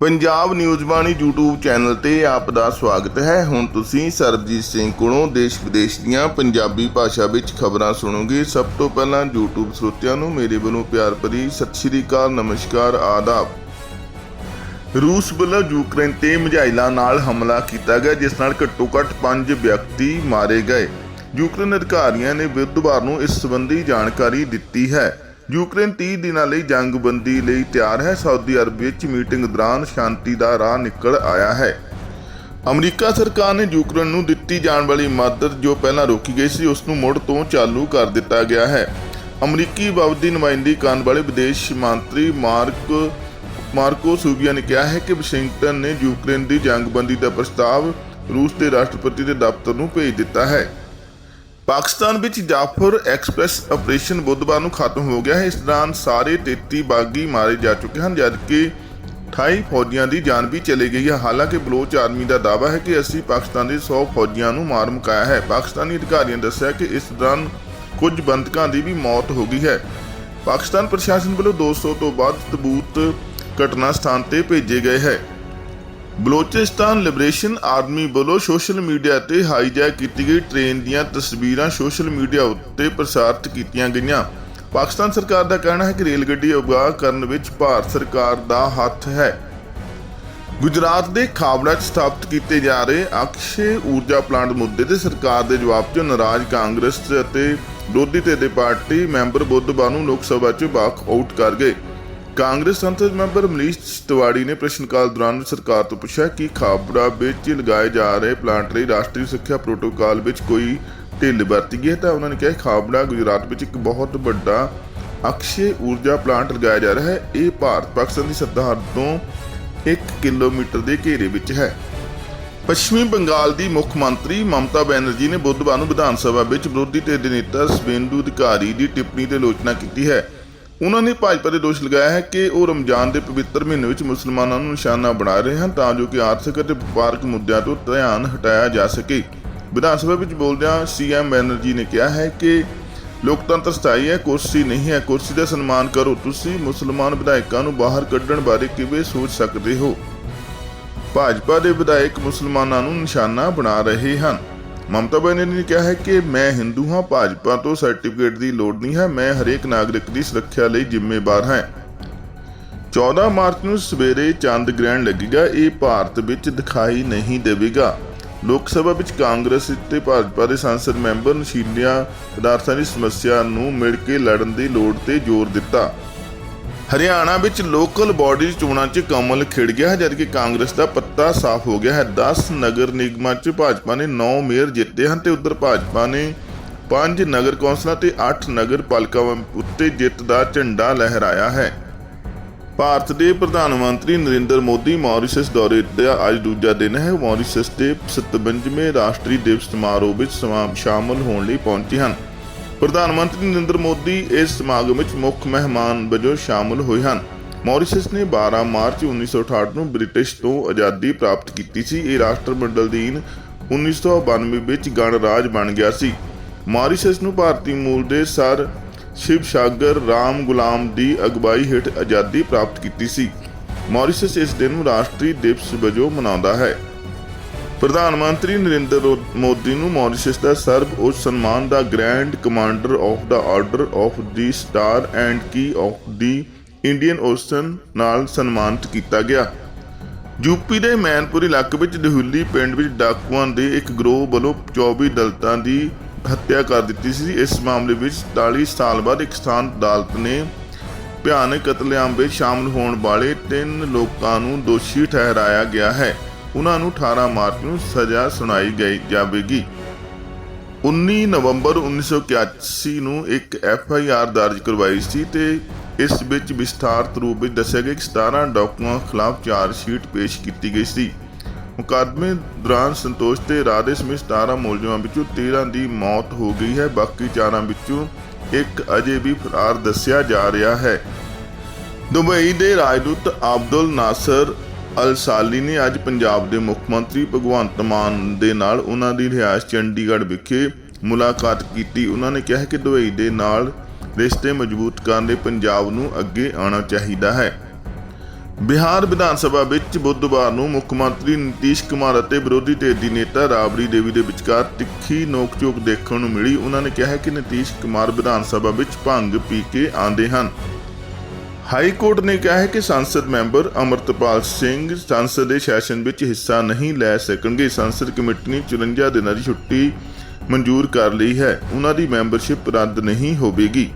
Punjab news Bani YouTube channel ਤੇ ਆਪ ਦਾ ਸਵਾਗਤ ਹੈ। ਹੁਣ ਤੁਸੀਂ ਸਰਬਜੀਤ ਸਿੰਘ ਕੋਲੋਂ ਦੇਸ਼ ਵਿਦੇਸ਼ ਦੀਆਂ ਪੰਜਾਬੀ ਭਾਸ਼ਾ ਵਿੱਚ ਖਬਰਾਂ ਸੁਣੋਗੇ। ਸਭ ਤੋਂ ਪਹਿਲਾਂ YouTube ਸਰੋਤਿਆਂ ਨੂੰ ਮੇਰੇ ਵੱਲੋਂ ਪਿਆਰ ਭਰੀ ਸਤਿ ਸ਼੍ਰੀ ਅਕਾਲ, ਨਮਸਕਾਰ, ਆਦਾਬ। ਰੂਸ ਵੱਲੋਂ ਯੂਕਰੇਨ ਤੇ ਮਿਜ਼ਾਈਲਾਂ ਨਾਲ ਹਮਲਾ ਕੀਤਾ ਗਿਆ, ਜਿਸ ਨਾਲ ਘੱਟੋ-ਘੱਟ 5 ਵਿਅਕਤੀ ਮਾਰੇ ਗਏ। ਯੂਕਰੇਨ ਅਧਿਕਾਰੀਆਂ ਨੇ ਬੁੱਧਵਾਰ ਨੂੰ ਇਸ ਸੰਬੰਧੀ ਜਾਣਕਾਰੀ ਦਿੱਤੀ ਹੈ। ਯੂਕਰੇਨ 30 ਦਿਨਾਂ ਲਈ ਜੰਗਬੰਦੀ ਲਈ ਤਿਆਰ ਹੈ। ਸਾਊਦੀ ਅਰਬ ਵਿੱਚ ਮੀਟਿੰਗ ਦੌਰਾਨ ਸ਼ਾਂਤੀ ਦਾ ਰਾਹ ਨਿਕਲ ਆਇਆ ਹੈ। ਅਮਰੀਕਾ ਸਰਕਾਰ ਨੇ ਯੂਕਰੇਨ ਨੂੰ ਦਿੱਤੀ ਜਾਣ ਵਾਲੀ ਮਦਦ ਜੋ ਪਹਿਲਾਂ ਰੋਕੀ ਗਈ ਸੀ, ਉਸ ਨੂੰ ਮੁੜ ਤੋਂ ਚਾਲੂ ਕਰ ਦਿੱਤਾ ਗਿਆ ਹੈ। ਅਮਰੀਕੀ ਬਾਬਤ ਨੁਮਾਇੰਦੀ ਕਰਨ ਵਾਲੇ ਵਿਦੇਸ਼ ਮੰਤਰੀ ਮਾਰਕ ਮਾਰਕੋ ਸੂਬੀਆ ਨੇ ਕਿਹਾ ਹੈ ਕਿ ਵਾਸ਼ਿੰਗਟਨ ਨੇ ਯੂਕਰੇਨ ਦੀ ਜੰਗਬੰਦੀ ਦਾ ਪ੍ਰਸਤਾਵ ਰੂਸ ਦੇ ਰਾਸ਼ਟਰਪਤੀ ਦੇ ਦਫ਼ਤਰ ਨੂੰ ਭੇਜ ਦਿੱਤਾ ਹੈ। ਪਾਕਿਸਤਾਨ ਵਿੱਚ ਜਾਫਰ ਐਕਸਪ੍ਰੈਸ ਆਪਰੇਸ਼ਨ ਬੁੱਧਵਾਰ ਨੂੰ ਖਤਮ ਹੋ ਗਿਆ ਹੈ। ਇਸ ਦੌਰਾਨ ਸਾਰੇ 33 ਬਾਗੀ ਮਾਰੇ ਜਾ ਚੁੱਕੇ ਹਨ, ਜਦਕਿ 28 ਫੌਜੀਆਂ ਦੀ ਜਾਨ ਵੀ ਚਲੀ ਗਈ ਹੈ। ਹਾਲਾਂਕਿ ਬਲੋਚ ਆਰਮੀ ਦਾ ਦਾਅਵਾ ਹੈ ਕਿ ਅਸੀਂ ਪਾਕਿਸਤਾਨ ਦੇ 100 ਫੌਜੀਆਂ ਨੂੰ ਮਾਰ ਮੁਕਾਇਆ ਹੈ। ਪਾਕਿਸਤਾਨੀ ਅਧਿਕਾਰੀਆਂ ਨੇ ਦੱਸਿਆ ਕਿ ਇਸ ਦੌਰਾਨ ਕੁਝ ਬੰਦਕਾਂ ਦੀ ਵੀ ਮੌਤ ਹੋ ਗਈ ਹੈ। ਪਾਕਿਸਤਾਨ ਪ੍ਰਸ਼ਾਸਨ ਵੱਲੋਂ 200 ਤੋਂ ਵੱਧ ਤਬੂਤ ਘਟਨਾ ਸਥਾਨ ਤੇ ਭੇਜੇ ਗਏ ਹੈ। ਬਲੋਚਿਸਤਾਨ ਲਿਬਰੇਸ਼ਨ ਆਰਮੀ ਵੱਲੋਂ ਸੋਸ਼ਲ ਮੀਡੀਆ ਤੇ ਹਾਈਜੈਕ ਕੀਤੀ ਗਈ ਟ੍ਰੇਨ ਦੀਆਂ ਤਸਵੀਰਾਂ ਸੋਸ਼ਲ ਮੀਡੀਆ ਉੱਤੇ ਪ੍ਰਸਾਰਿਤ ਕੀਤੀਆਂ ਗਈਆਂ। ਪਾਕਿਸਤਾਨ ਸਰਕਾਰ ਦਾ ਕਹਿਣਾ ਹੈ ਕਿ ਰੇਲ ਗੱਡੀ ਅਗਵਾ ਕਰਨ ਵਿੱਚ ਭਾਰਤ ਸਰਕਾਰ ਦਾ ਹੱਥ ਹੈ। ਗੁਜਰਾਤ ਦੇ ਖਾਬੜਾ 'ਚ ਸਥਾਪਿਤ ਕੀਤੇ ਜਾ ਰਹੇ ਅਕਸ਼ੇ ਊਰਜਾ ਪਲਾਂਟ ਮੁੱਦੇ ਤੇ ਸਰਕਾਰ ਦੇ ਜਵਾਬ 'ਚ ਨਾਰਾਜ਼ ਕਾਂਗਰਸ ਅਤੇ ਵਿਰੋਧੀ ਧਿਰ ਦੇ ਪਾਰਟੀ ਮੈਂਬਰ ਬੁੱਧਵਾਰ ਨੂੰ ਲੋਕ ਸਭਾ 'ਚ ਵਾਕ ਆਊਟ ਕਰ ਗਏ। ਕਾਂਗਰਸ ਸੰਸਦ ਮੈਂਬਰ ਮਨੀਸ਼ ਤਿਵਾੜੀ ਨੇ ਪ੍ਰਸ਼ਨ ਕਾਲ ਦੌਰਾਨ ਸਰਕਾਰ ਤੋਂ ਪੁੱਛਿਆ ਕਿ ਖਾਬੜਾ ਵਿੱਚ ਲਗਾਏ ਜਾ ਰਹੇ ਪਲਾਂਟ ਲਈ ਰਾਸ਼ਟਰੀ ਸੁਰੱਖਿਆ ਪ੍ਰੋਟੋਕਾਲ ਵਿੱਚ ਕੋਈ ਢਿੱਲ ਵਰਤੀ ਗਈ ਹੈ ਤਾਂ ਉਹਨਾਂ ਨੇ ਕਿਹਾ ਖਾਬੜਾ ਗੁਜਰਾਤ ਵਿੱਚ ਇੱਕ ਬਹੁਤ ਵੱਡਾ ਅਕਸ਼ੇ ਊਰਜਾ ਪਲਾਂਟ ਲਗਾਇਆ ਜਾ ਰਿਹਾ ਹੈ। ਇਹ ਭਾਰਤ ਪਾਕਿਸਤਾਨ ਦੀ ਸਰਹੱਦ ਤੋਂ 1 ਕਿਲੋਮੀਟਰ ਦੇ ਘੇਰੇ ਵਿੱਚ ਹੈ। ਪੱਛਮੀ ਬੰਗਾਲ ਦੀ ਮੁੱਖ ਮੰਤਰੀ ਮਮਤਾ ਬੈਨਰਜੀ ਨੇ ਬੁੱਧਵਾਰ ਨੂੰ ਵਿਧਾਨ ਸਭਾ ਵਿੱਚ ਵਿਰੋਧੀ ਧਿਰ ਦੇ ਨੇਤਾ ਸਵੇਂਦੂ ਅਧਿਕਾਰੀ ਦੀ ਟਿੱਪਣੀ ਤੇ ਆਲੋਚਨਾ ਕੀਤੀ ਹੈ। ਉਹਨਾਂ ਨੇ ਭਾਜਪਾ ਦੇ ਦੋਸ਼ ਲਗਾਇਆ ਹੈ ਕਿ ਉਹ ਰਮਜ਼ਾਨ ਦੇ ਪਵਿੱਤਰ ਮਹੀਨੇ ਵਿੱਚ ਮੁਸਲਮਾਨਾਂ ਨੂੰ ਨਿਸ਼ਾਨਾ ਬਣਾ ਰਹੇ ਹਨ ਤਾਂ ਜੋ ਕਿ ਆਰਥਿਕ ਅਤੇ ਵਪਾਰਕ ਮੁੱਦਿਆਂ ਤੋਂ ਧਿਆਨ ਹਟਾਇਆ ਜਾ ਸਕੇ। ਵਿਧਾਨ ਸਭਾ ਵਿੱਚ ਬੋਲਦਿਆਂ ਸੀਐਮ ਬੈਨਰਜੀ ਨੇ ਕਿਹਾ ਹੈ ਕਿ ਲੋਕਤੰਤਰ ਸਥਾਈ ਹੈ, ਕੁਰਸੀ ਨਹੀਂ ਹੈ। ਕੁਰਸੀ ਦਾ ਸਨਮਾਨ ਕਰੋ। ਤੁਸੀਂ ਮੁਸਲਮਾਨ ਵਿਧਾਇਕਾਂ ਨੂੰ ਬਾਹਰ ਕੱਢਣ ਬਾਰੇ ਕਿਵੇਂ ਸੋਚ ਸਕਦੇ ਹੋ? ਭਾਜਪਾ ਦੇ ਵਿਧਾਇਕ ਮੁਸਲਮਾਨਾਂ ਨੂੰ ਨਿਸ਼ਾਨਾ ਬਣਾ ਰਹੇ ਹਨ। ਮਮਤਾ ਬੈਨਰਜੀ ਨੇ ਕਿਹਾ ਹੈ ਕਿ ਮੈਂ ਹਿੰਦੂ ਹਾਂ, ਭਾਜਪਾ ਤੋਂ ਸਰਟੀਫਿਕੇਟ ਦੀ ਲੋੜ ਨਹੀਂ ਹੈ, ਮੈਂ ਹਰੇਕ ਨਾਗਰਿਕ ਦੀ ਸੁਰੱਖਿਆ ਲਈ ਜ਼ਿੰਮੇਵਾਰ ਹਾਂ। 14 ਮਾਰਚ ਨੂੰ ਸਵੇਰੇ ਚੰਦ ਗ੍ਰਹਿਣ ਲੱਗੇਗਾ, ਇਹ ਭਾਰਤ ਵਿੱਚ ਦਿਖਾਈ ਨਹੀਂ ਦੇਵੇਗਾ। ਲੋਕ ਸਭਾ ਵਿੱਚ ਕਾਂਗਰਸ ਤੇ ਭਾਜਪਾ ਦੇ ਸੰਸਦ ਮੈਂਬਰ ਨਸ਼ੀਲੀਆਂ ਪਦਾਰਥਾਂ ਦੀ ਸਮੱਸਿਆ ਨੂੰ ਮਿਲ ਕੇ ਲੜਨ ਦੀ ਲੋੜ ਤੇ ਜ਼ੋਰ ਦਿੱਤਾ। ਹਰਿਆਣਾ ਵਿੱਚ ਲੋਕਲ ਬਾਡੀ ਚੋਣਾਂ 'ਚ ਕਮਲ ਖਿੜ ਗਿਆ ਹੈ ਜਦਕਿ ਕਾਂਗਰਸ ਦਾ ਪੱਤਾ ਸਾਫ਼ ਹੋ ਗਿਆ ਹੈ। 10 ਨਗਰ ਨਿਗਮਾਂ 'ਚ ਭਾਜਪਾ ਨੇ 9 ਮੇਅਰ ਜਿੱਤੇ ਹਨ ਤੇ ਉਧਰ ਭਾਜਪਾ ਨੇ 5 ਨਗਰ ਕੌਂਸਲਾਂ ਤੇ 8 ਨਗਰ ਪਾਲਿਕਾਵਾਂ ਉੱਤੇ ਜਿੱਤ ਦਾ ਝੰਡਾ ਲਹਿਰਾਇਆ ਹੈ। ਭਾਰਤ ਦੇ ਪ੍ਰਧਾਨ ਮੰਤਰੀ ਨਰਿੰਦਰ ਮੋਦੀ ਮੌਰੀਸ਼ਸ ਦੌਰੇ ਦਾ ਅੱਜ ਦੂਜਾ ਦਿਨ ਹੈ। ਮੌਰੀਸ਼ਸ ਦੇ 57ਵੇਂ ਰਾਸ਼ਟਰੀ ਦਿਵਸ ਸਮਾਰੋਹ ਵਿੱਚ ਸਮਾ- ਸ਼ਾਮਲ ਹੋਣ ਲਈ ਪਹੁੰਚੇ ਹਨ। ਪ੍ਰਧਾਨ ਮੰਤਰੀ ਨਰਿੰਦਰ ਮੋਦੀ ਇਸ ਸਮਾਗਮ ਵਿੱਚ ਮੁੱਖ ਮਹਿਮਾਨ ਵਜੋਂ ਸ਼ਾਮਲ ਹੋਏ ਹਨ। ਮੌਰੀਸ਼ਸ ਨੇ 12 ਮਾਰਚ 1968 ਨੂੰ ਬ੍ਰਿਟਿਸ਼ ਤੋਂ ਆਜ਼ਾਦੀ ਪ੍ਰਾਪਤ ਕੀਤੀ ਸੀ। ਇਹ ਰਾਸ਼ਟਰ ਰਾਸ਼ਟਰਮੰਡਲ ਦੀਨ 1992 ਵਿੱਚ ਗਣਰਾਜ ਬਣ ਗਿਆ ਸੀ। ਮੌਰੀਸ਼ਸ ਨੂੰ ਭਾਰਤੀ ਮੂਲ ਦੇ ਸਰ ਸ਼ਿਵ ਸਾਗਰ ਰਾਮ ਗੁਲਾਮ ਦੀ ਅਗਵਾਈ ਹੇਠ ਆਜ਼ਾਦੀ ਪ੍ਰਾਪਤ ਕੀਤੀ ਸੀ। ਮੌਰੀਸ਼ਸ ਇਸ ਦਿਨ ਨੂੰ ਰਾਸ਼ਟਰੀ ਦਿਵਸ ਵਜੋਂ ਮਨਾਉਂਦਾ ਹੈ। ਪ੍ਰਧਾਨ ਮੰਤਰੀ ਨਰਿੰਦਰ ਮੋਦੀ ਨੂੰ ਮੌਰੀਸ਼ਸ ਦਾ ਸਰਬ ਉੱਚ ਸਨਮਾਨ ਦਾ grand commander of the order of the star and key of the Indian ocean ਨਾਲ ਸਨਮਾਨਿਤ ਕੀਤਾ ਗਿਆ। ਯੂਪੀ ਦੇ ਮੈਨਪੁਰ ਇਲਾਕੇ ਵਿੱਚ ਦਹੁਲੀ ਪਿੰਡ ਵਿੱਚ ਡਾਕੂਆਂ ਦੇ ਇੱਕ ਗਰੋਹ ਵੱਲੋਂ 24 ਦਲਤਾਂ ਦੀ ਹੱਤਿਆ ਕਰ ਦਿੱਤੀ ਸੀ। ਇਸ ਮਾਮਲੇ ਵਿੱਚ 40 ਸਾਲ ਬਾਅਦ ਇੱਕ ਸਥਾਨ ਅਦਾਲਤ ਨੇ ਭਿਆਨਕ ਕਤਲੇਆਮ ਵਿੱਚ ਸ਼ਾਮਲ ਹੋਣ ਵਾਲੇ ਤਿੰਨ ਲੋਕਾਂ ਨੂੰ ਦੋਸ਼ੀ ਠਹਿਰਾਇਆ ਗਿਆ ਹੈ। ਉਹਨਾਂ ਨੂੰ 18 ਮਾਰਚ ਨੂੰ ਸਜ਼ਾ ਸੁਣਾਈ ਗਈ ਜਾਵੇਗੀ। 19 ਨਵੰਬਰ 1981 ਨੂੰ ਇੱਕ ਐਫ ਆਈ ਆਰ ਦਰਜ ਕਰਵਾਈ ਸੀ ਤੇ ਇਸ ਵਿੱਚ ਵਿਸਥਾਰਤ ਰੂਪ ਵਿੱਚ ਦੱਸਿਆ ਗਿਆ ਕਿ 17 ਡਾਕੂਆਂ ਖਿਲਾਫ ਚਾਰਜ ਸ਼ੀਟ ਪੇਸ਼ ਕੀਤੀ ਗਈ ਸੀ। ਮੁਕੱਦਮੇ ਦੌਰਾਨ ਸੰਤੋਸ਼ ਤੇ ਰਾਧੇ ਸਮੇਤ 17 ਮੁਲਜ਼ਮਾਂ ਵਿੱਚੋਂ 13 ਦੀ ਮੌਤ ਹੋ ਗਈ ਹੈ, ਬਾਕੀ ਚਾਰਾਂ ਵਿੱਚੋਂ ਇੱਕ ਅਜੇ ਵੀ ਫਰਾਰ ਦੱਸਿਆ ਜਾ ਰਿਹਾ ਹੈ। ਦੁਬਈ ਦੇ ਰਾਜਦੂਤ ਅਬਦੁਲ ਨਾਸਰ ਅਲ ਸਾਲੀ ਨੇ ਅੱਜ ਪੰਜਾਬ ਦੇ ਮੁੱਖ ਮੰਤਰੀ ਭਗਵੰਤ ਮਾਨ ਦੇ ਨਾਲ ਉਹਨਾਂ ਦੀ ਰਿਹਾਇਸ਼ ਚੰਡੀਗੜ੍ਹ ਵਿਖੇ ਮੁਲਾਕਾਤ ਕੀਤੀ। ਉਹਨਾਂ ਨੇ ਕਿਹਾ ਕਿ ਦੁਬਈ ਦੇ ਨਾਲ ਰਿਸ਼ਤੇ ਮਜ਼ਬੂਤ ਕਰਨ ਲਈ ਪੰਜਾਬ ਨੂੰ ਅੱਗੇ ਆਉਣਾ ਚਾਹੀਦਾ ਹੈ। ਬਿਹਾਰ ਵਿਧਾਨ ਸਭਾ ਵਿੱਚ ਬੁੱਧਵਾਰ ਨੂੰ ਮੁੱਖ ਮੰਤਰੀ ਨਿਤੀਸ਼ ਕੁਮਾਰ ਅਤੇ ਵਿਰੋਧੀ ਧਿਰ ਦੀ ਨੇਤਾ ਰਾਬੜੀ ਦੇਵੀ ਦੇ ਵਿਚਕਾਰ ਤਿੱਖੀ ਨੋਕਝੋਕ ਦੇਖਣ ਨੂੰ ਮਿਲੀ। ਉਹਨਾਂ ਨੇ ਕਿਹਾ ਕਿ ਨਿਤੀਸ਼ ਕੁਮਾਰ ਵਿਧਾਨ ਸਭਾ ਵਿੱਚ ਭੰਗ ਪੀ ਕੇ ਆਂਦੇ ਹਨ। ਹਾਈ ਕੋਰਟ ਨੇ ਕਿਹਾ ਹੈ ਕਿ ਸੰਸਦ ਮੈਂਬਰ ਅਮਰਤਪਾਲ ਸਿੰਘ ਸੰਸਦ ਦੇ ਸੈਸ਼ਨ ਵਿੱਚ ਹਿੱਸਾ ਨਹੀਂ ਲੈ ਸਕਣਗੇ। ਸੰਸਦ ਕਮੇਟੀ ਨੇ 54 ਦਿਨਾਂ ਦੀ ਛੁੱਟੀ ਮਨਜ਼ੂਰ ਕਰ ਲਈ ਹੈ। ਉਹਨਾਂ ਦੀ ਮੈਂਬਰਸ਼ਿਪ ਰੱਦ ਨਹੀਂ ਹੋਵੇਗੀ।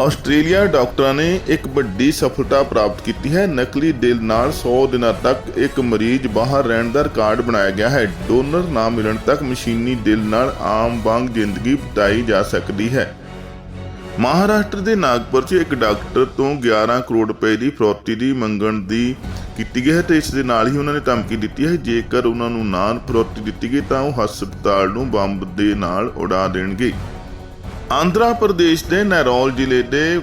ਆਸਟ੍ਰੇਲੀਆ ਡਾਕਟਰਾਂ ਨੇ ਇੱਕ ਵੱਡੀ ਸਫਲਤਾ ਪ੍ਰਾਪਤ ਕੀਤੀ ਹੈ। ਨਕਲੀ ਦਿਲ ਨਾਲ 100 ਦਿਨਾਂ ਤੱਕ ਇੱਕ ਮਰੀਜ਼ ਬਾਹਰ ਰਹਿਣ ਦਾ ਰਿਕਾਰਡ ਬਣਾਇਆ ਗਿਆ ਹੈ। ਡੋਨਰ ਨਾ ਮਿਲਣ ਤੱਕ ਮਸ਼ੀਨੀ ਦਿਲ ਨਾਲ ਆਮ ਵਾਂਗ ਜ਼ਿੰਦਗੀ ਬਿਤਾਈ ਜਾ ਸਕਦੀ ਹੈ। ਮਹਾਰਾਸ਼ਟਰ ਦੇ ਨਾਗਪੁਰ 'ਚ ਇੱਕ ਡਾਕਟਰ ਤੋਂ 11 ਕਰੋੜ ਰੁਪਏ ਦੀ ਫਰੋਤੀ ਦੀ ਮੰਗਣ ਦੀ ਕੀਤੀ ਗਈ ਹੈ ਤੇ ਇਸ ਦੇ ਨਾਲ ਹੀ ਉਹਨਾਂ ਨੇ ਧਮਕੀ ਦਿੱਤੀ ਹੈ। ਜੇਕਰ ਉਹਨਾਂ ਨੂੰ ਨਾ ਫਰੋਤੀ ਦਿੱਤੀ ਗਈ ਤਾਂ ਉਹ ਹਸਪਤਾਲ ਨੂੰ ਬੰਬ ਦੇ ਨਾਲ ਉਡਾ ਦੇਣਗੇ। ਆਂਧਰਾ ਪ੍ਰਦੇਸ਼ ਦੇ ਨੈਰੋਲ ਜ਼ਿਲ੍ਹੇ ਦੇ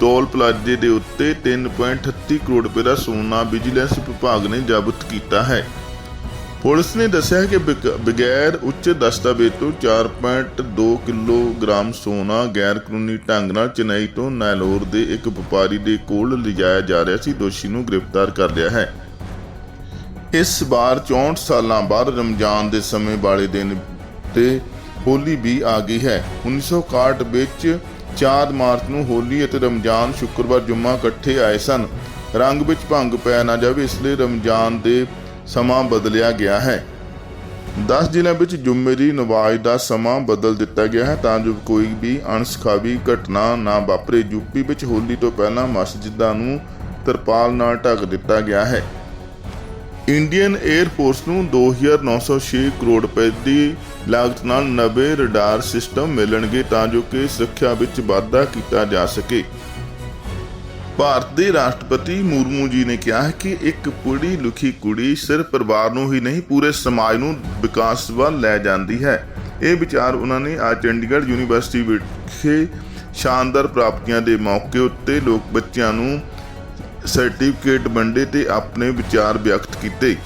ਟੋਲ ਪਲਾਜ਼ੇ ਦੇ ਉੱਤੇ 3.38 ਕਰੋੜ ਰੁਪਏ ਦਾ ਸੋਨਾ ਵਿਜੀਲੈਂਸ ਵਿਭਾਗ ਨੇ ਜ਼ਬਤ ਕੀਤਾ ਹੈ। ਪੁਲਿਸ ਨੇ ਦੱਸਿਆ ਕਿ ਬਗੈਰ ਉੱਚ ਦਸਤਾਵੇਜ਼ ਤੋਂ 4.2 ਕਿਲੋਗ੍ਰਾਮ ਸੋਨਾ ਗੈਰ ਕਾਨੂੰਨੀ ਢੰਗ ਨਾਲ ਚੇਨਈ ਤੋਂ ਨੈਲੋਰ ਦੇ ਇੱਕ ਵਪਾਰੀ ਦੇ ਕੋਲ ਲਿਜਾਇਆ ਜਾ ਰਿਹਾ ਸੀ, ਦੋਸ਼ੀ ਨੂੰ ਗ੍ਰਿਫਤਾਰ ਕਰ ਲਿਆ ਹੈ। ਇਸ ਵਾਰ 64 ਸਾਲਾਂ ਬਾਅਦ ਰਮਜ਼ਾਨ ਦੇ ਸਮੇਂ ਵਾਲੇ ਦਿਨ ਤੇ ਹੋਲੀ ਵੀ ਆ ਗਈ ਹੈ। 1961 ਵਿੱਚ 4 ਮਾਰਚ ਨੂੰ ਹੋਲੀ ਅਤੇ ਰਮਜ਼ਾਨ ਸ਼ੁੱਕਰਵਾਰ ਜੁਮਾ ਇਕੱਠੇ ਆਏ ਸਨ। ਰੰਗ ਵਿੱਚ ਭੰਗ ਪੈ ਨਾ ਜਾਵੇ, ਇਸ ਲਈ ਰਮਜ਼ਾਨ ਦੇ ਸਮਾਂ ਬਦਲਿਆ ਗਿਆ ਹੈ। 10 ਜ਼ਿਲ੍ਹਿਆਂ ਵਿੱਚ ਜੁਮੇ ਦੀ ਨਵਾਜ਼ ਦਾ ਸਮਾਂ ਬਦਲ ਦਿੱਤਾ ਗਿਆ ਹੈ ਤਾਂ ਜੋ ਕੋਈ ਵੀ ਅਣਸਖਾਵੀ ਘਟਨਾ ਨਾ ਵਾਪਰੇ। ਯੂਪੀ ਵਿੱਚ ਹੋਲੀ ਤੋਂ ਪਹਿਲਾਂ ਮਸਜਿਦਾਂ ਨੂੰ ਤਰਪਾਲ ਨਾਲ ਢੱਕ ਦਿੱਤਾ ਗਿਆ ਹੈ। ਇੰਡੀਅਨ 에ਅਰ ਫੋਰਸ ਨੂੰ 2906 ਕਰੋੜ ਰੁਪਏ ਦੀ ਲਾਗਤ ਨਾਲ ਨਵੇਂ ਰਡਾਰ ਸਿਸਟਮ ਮਿਲਣਗੇ ਤਾਂ ਜੋ ਕਿ ਸੁਰੱਖਿਆ ਵਿੱਚ ਵਾਧਾ ਕੀਤਾ ਜਾ ਸਕੇ। ਭਾਰਤ ਦੇ ਰਾਸ਼ਟਰਪਤੀ ਮੁਰਮੂ ਜੀ ਨੇ ਕਿਹਾ ਹੈ ਕਿ ਇੱਕ ਪੜ੍ਹੀ ਲਿਖੀ ਕੁੜੀ ਸਿਰਫ ਪਰਿਵਾਰ ਨੂੰ ਹੀ ਨਹੀਂ, ਪੂਰੇ ਸਮਾਜ ਨੂੰ ਵਿਕਾਸ ਵੱਲ ਲੈ ਜਾਂਦੀ ਹੈ। ਇਹ ਵਿਚਾਰ ਉਹਨਾਂ ਨੇ ਅੱਜ ਚੰਡੀਗੜ੍ਹ ਯੂਨੀਵਰਸਿਟੀ ਵਿਖੇ ਸ਼ਾਨਦਾਰ ਪ੍ਰਾਪਤੀਆਂ ਦੇ ਮੌਕੇ ਉੱਤੇ ਲੋਕ ਬੱਚਿਆਂ ਨੂੰ ਸਰਟੀਫਿਕੇਟ ਵੰਡੇ ਤੇ ਆਪਣੇ ਵਿਚਾਰ ਵਿਅਕਤ ਕੀਤੇ।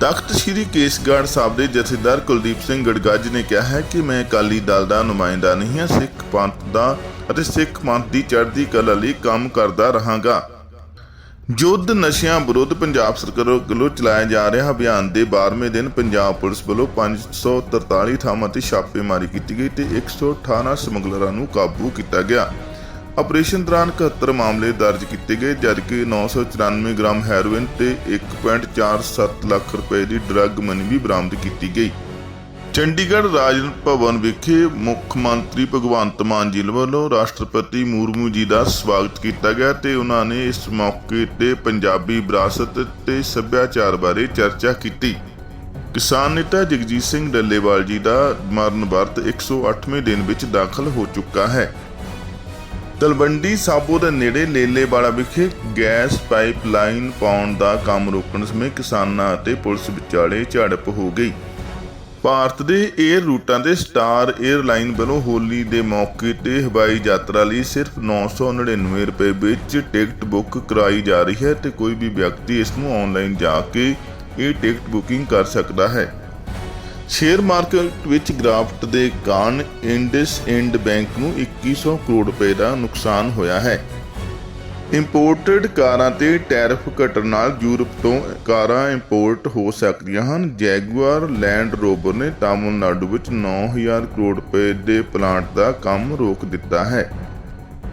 ਤਖਤ ਸ੍ਰੀ ਕੇਸਗੜ੍ਹ ਸਾਹਿਬ ਦੇ ਜਥੇਦਾਰ ਕੁਲਦੀਪ ਸਿੰਘ ਗੜਗੱਜ ਨੇ ਕਿਹਾ ਹੈ ਕਿ ਮੈਂ ਅਕਾਲੀ ਦਲ ਦਾ ਨੁਮਾਇੰਦਾ ਨਹੀਂ ਹਾਂ, ਸਿੱਖ ਪੰਥ ਦਾ ਅਤੇ ਸਿੱਖ ਪੰਥ ਦੀ ਚੜ੍ਹਦੀ ਕਲਾ ਲਈ ਕੰਮ ਕਰਦਾ ਰਹਾਂਗਾ। ਯੁੱਧ ਨਸ਼ਿਆਂ ਵਿਰੁੱਧ ਪੰਜਾਬ ਸਰਕਾਰ ਵੱਲੋਂ ਚਲਾਇਆ ਜਾ ਰਿਹਾ ਅਭਿਆਨ ਦੇ 12ਵੇਂ ਦਿਨ ਪੰਜਾਬ ਪੁਲਿਸ ਵੱਲੋਂ 543 ਥਾਵਾਂ ਤੇ ਛਾਪੇਮਾਰੀ ਕੀਤੀ ਗਈ ਤੇ 118 ਸਮਗਲਰਾਂ ਨੂੰ ਕਾਬੂ ਕੀਤਾ ਗਿਆ। ਆਪਰੇਸ਼ਨ ਦੌਰਾਨ 71 ਮਾਮਲੇ ਦਰਜ ਕੀਤੇ ਗਏ, ਜਦਕਿ 994 ਗ੍ਰਾਮ ਹੈਰੋਇਨ ਤੇ 1.47 ਲੱਖ ਰੁਪਏ ਦੀ ਡਰੱਗ ਮਨੀ ਵੀ ਬਰਾਮਦ ਕੀਤੀ ਗਈ। ਚੰਡੀਗੜ੍ਹ ਰਾਜ ਭਵਨ ਵਿਖੇ ਮੁੱਖ ਮੰਤਰੀ ਭਗਵੰਤ ਮਾਨ ਜੀ ਵੱਲੋਂ ਰਾਸ਼ਟਰਪਤੀ ਮੁਰਮੂ ਜੀ ਦਾ ਸਵਾਗਤ ਕੀਤਾ ਗਿਆ ਤੇ ਉਹਨਾਂ ਨੇ ਇਸ ਮੌਕੇ ਤੇ ਪੰਜਾਬੀ ਵਿਰਾਸਤ ਤੇ ਸੱਭਿਆਚਾਰ ਬਾਰੇ ਚਰਚਾ ਕੀਤੀ। ਕਿਸਾਨ ਨੇਤਾ ਜਗਜੀਤ ਸਿੰਘ ਡੱਲੇਵਾਲ ਜੀ ਦਾ ਮਰਨ ਵਰਤ 108ਵੇਂ ਦਿਨ ਵਿੱਚ ਦਾਖਲ ਹੋ ਚੁੱਕਾ ਹੈ। ਤਲਵੰਡੀ ਸਾਬੋ ਦੇ ਨੇੜੇ ਲੇਲੇਵਾਲਾ ਵਿਖੇ ਗੈਸ ਪਾਈਪਲਾਈਨ ਪਾਉਣ ਦਾ ਕੰਮ ਰੋਕਣ ਸਮੇਂ ਕਿਸਾਨਾਂ ਅਤੇ ਪੁਲਿਸ ਵਿਚਾਲੇ ਝੜਪ ਹੋ ਗਈ। ਭਾਰਤ ਦੇ 에ਅਰ ਰੂਟਾਂ ਦੇ ਸਟਾਰ 에ਅਰਲਾਈਨ ਵੱਲੋਂ ਹੋਲੀ ਦੇ ਮੌਕੇ ਤੇ ਹਵਾਈ ਯਾਤਰਾ ਲਈ ਸਿਰਫ 999 ਰੁਪਏ ਵਿੱਚ ਟਿਕਟ ਬੁੱਕ ਕਰਾਈ ਜਾ ਰਹੀ ਹੈ ਤੇ ਕੋਈ ਵੀ ਵਿਅਕਤੀ ਇਸ ਨੂੰ ਆਨਲਾਈਨ ਜਾ ਕੇ ਇਹ ਟਿਕਟ ਬੁਕਿੰਗ ਕਰ ਸਕਦਾ ਹੈ। ਸ਼ੇਅਰ ਮਾਰਕੀਟ ਵਿੱਚ ਗਰਾਫਟ ਦੇ ਕਾਰਨ ਇੰਡਸ ਇੰਡ ਬੈਂਕ ਨੂੰ 2100 ਕਰੋੜ ਰੁਪਏ ਦਾ ਨੁਕਸਾਨ ਹੋਇਆ ਹੈ। ਇੰਪੋਰਟਡ ਕਾਰਾਂ ਤੇ ਟੈਰਿਫ ਘਟਣ ਨਾਲ ਯੂਰਪ ਤੋਂ ਕਾਰਾਂ ਇੰਪੋਰਟ ਹੋ ਸਕਦੀਆਂ ਹਨ। ਜੈਗੁਆਰ ਲੈਂਡ ਰੋਵਰ ਨੇ ਤਾਮਿਲਨਾਡੂ ਵਿੱਚ 9000 ਕਰੋੜ ਰੁਪਏ ਦੇ ਪਲਾਂਟ ਦਾ ਕੰਮ ਰੋਕ ਦਿੱਤਾ ਹੈ।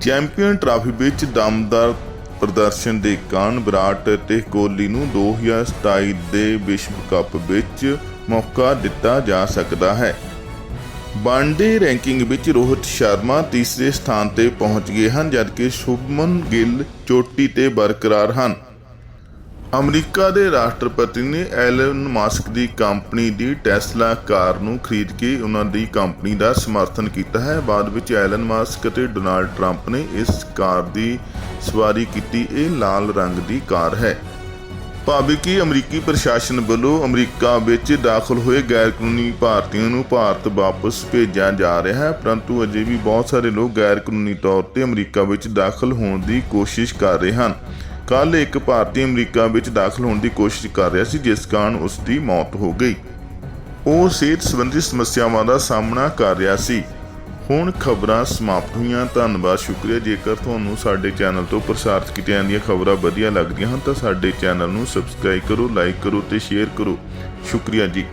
ਚੈਂਪੀਅਨ ਟਰਾਫੀ ਵਿੱਚ ਦਮਦਾਰ ਪ੍ਰਦਰਸ਼ਨ ਦੇ ਕਾਰਨ ਵਿਰਾਟ ਅਤੇ ਕੋਹਲੀ ਨੂੰ 2027 ਦੇ ਵਿਸ਼ਵ ਕੱਪ ਵਿੱਚ ਮੌਕਾ ਦਿੱਤਾ ਜਾ ਸਕਦਾ ਹੈ। ਵਨਡੇ ਰੈਂਕਿੰਗ ਵਿੱਚ ਰੋਹਿਤ ਸ਼ਰਮਾ ਤੀਸਰੇ ਸਥਾਨ ਤੇ ਪਹੁੰਚ ਗਏ ਹਨ, ਜਦਕਿ ਸ਼ੁਭਮਨ ਗਿੱਲ ਚੋਟੀ ਤੇ ਬਰਕਰਾਰ ਹਨ। ਅਮਰੀਕਾ ਦੇ ਰਾਸ਼ਟਰਪਤੀ ਨੇ ਐਲਨ ਮਾਸਕ ਦੀ ਕੰਪਨੀ ਦੀ ਟੈਸਲਾ ਕਾਰ ਨੂੰ ਖਰੀਦ ਕੇ ਉਹਨਾਂ ਦੀ ਕੰਪਨੀ ਦਾ ਸਮਰਥਨ ਕੀਤਾ ਹੈ। ਬਾਅਦ ਵਿੱਚ ਐਲਨ ਮਾਸਕ ਅਤੇ ਡੋਨਾਲਡ ਟਰੰਪ ਨੇ ਇਸ ਕਾਰ ਦੀ ਸਵਾਰੀ ਕੀਤੀ। ਇਹ ਲਾਲ ਰੰਗ ਦੀ ਕਾਰ ਹੈ। ਭਾਵੇਂ ਕਿ ਅਮਰੀਕੀ ਪ੍ਰਸ਼ਾਸਨ ਵੱਲੋਂ ਅਮਰੀਕਾ ਵਿੱਚ ਦਾਖਲ ਹੋਏ ਗੈਰ ਕਾਨੂੰਨੀ ਭਾਰਤੀਆਂ ਨੂੰ ਭਾਰਤ ਵਾਪਸ ਭੇਜਿਆ ਜਾ ਰਿਹਾ ਹੈ, ਪਰੰਤੂ ਅਜੇ ਵੀ ਬਹੁਤ ਸਾਰੇ ਲੋਕ ਗੈਰ ਕਾਨੂੰਨੀ ਤੌਰ ਤੇ ਅਮਰੀਕਾ ਵਿੱਚ ਦਾਖਲ ਹੋਣ ਦੀ ਕੋਸ਼ਿਸ਼ ਕਰ ਰਹੇ ਹਨ। ਕੱਲ ਇੱਕ ਭਾਰਤੀ ਅਮਰੀਕਾ ਵਿੱਚ ਦਾਖਲ ਹੋਣ ਦੀ ਕੋਸ਼ਿਸ਼ ਕਰ ਰਿਹਾ ਸੀ, ਜਿਸ ਕਾਰਨ ਉਸ ਦੀ ਮੌਤ ਹੋ ਗਈ। ਉਹ ਸਿਹਤ ਸੰਬੰਧੀ ਸਮੱਸਿਆਵਾਂ ਦਾ ਸਾਹਮਣਾ ਕਰ ਰਿਹਾ ਸੀ। ਹੁਣ ਖਬਰਾਂ ਸਮਾਪਤ ਹੋਈਆਂ। ਧੰਨਵਾਦ, ਸ਼ੁਕਰੀਆ। ਜੇਕਰ ਤੁਹਾਨੂੰ ਸਾਡੇ ਚੈਨਲ ਤੋਂ ਪ੍ਰਸਾਰਿਤ ਕੀਤੀਆਂ ਜਾਂਦੀਆਂ ਖਬਰਾਂ ਵਧੀਆ ਲੱਗਦੀਆਂ ਹਨ, ਤਾਂ ਸਾਡੇ ਚੈਨਲ ਨੂੰ ਸਬਸਕ੍ਰਾਈਬ ਕਰੋ, ਲਾਈਕ ਕਰੋ ਤੇ ਸ਼ੇਅਰ ਕਰੋ। ਸ਼ੁਕਰੀਆ ਜੀ।